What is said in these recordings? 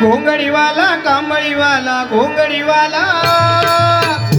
ઘોંઘડી વાલા કામળી વાલા ઘોંઘડી વાલા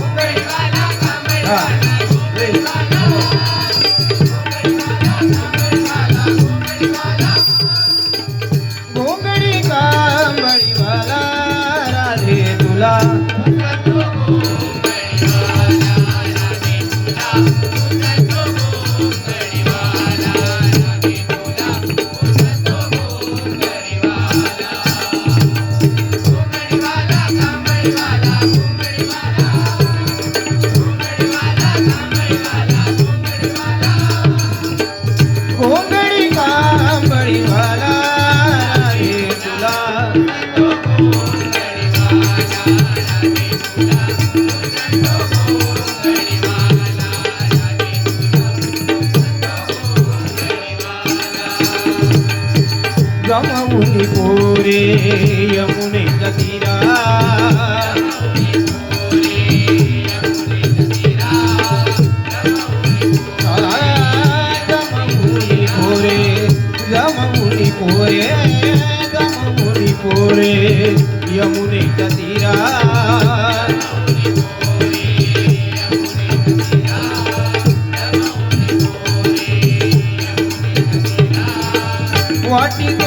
घोंगडी कांबळीवाला तुला. पोरे यमुने तीरा. गमवून पोरे यमुने तीरा वाटी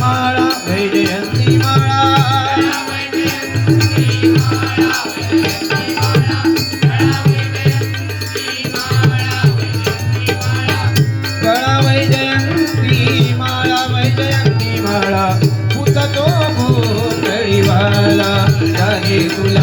माळा वैजयंती माळा. गळा वैजयंती माळा वैजयंती माळा. पुत तो भोसडीवाला तुला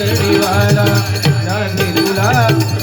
पुत तो तुला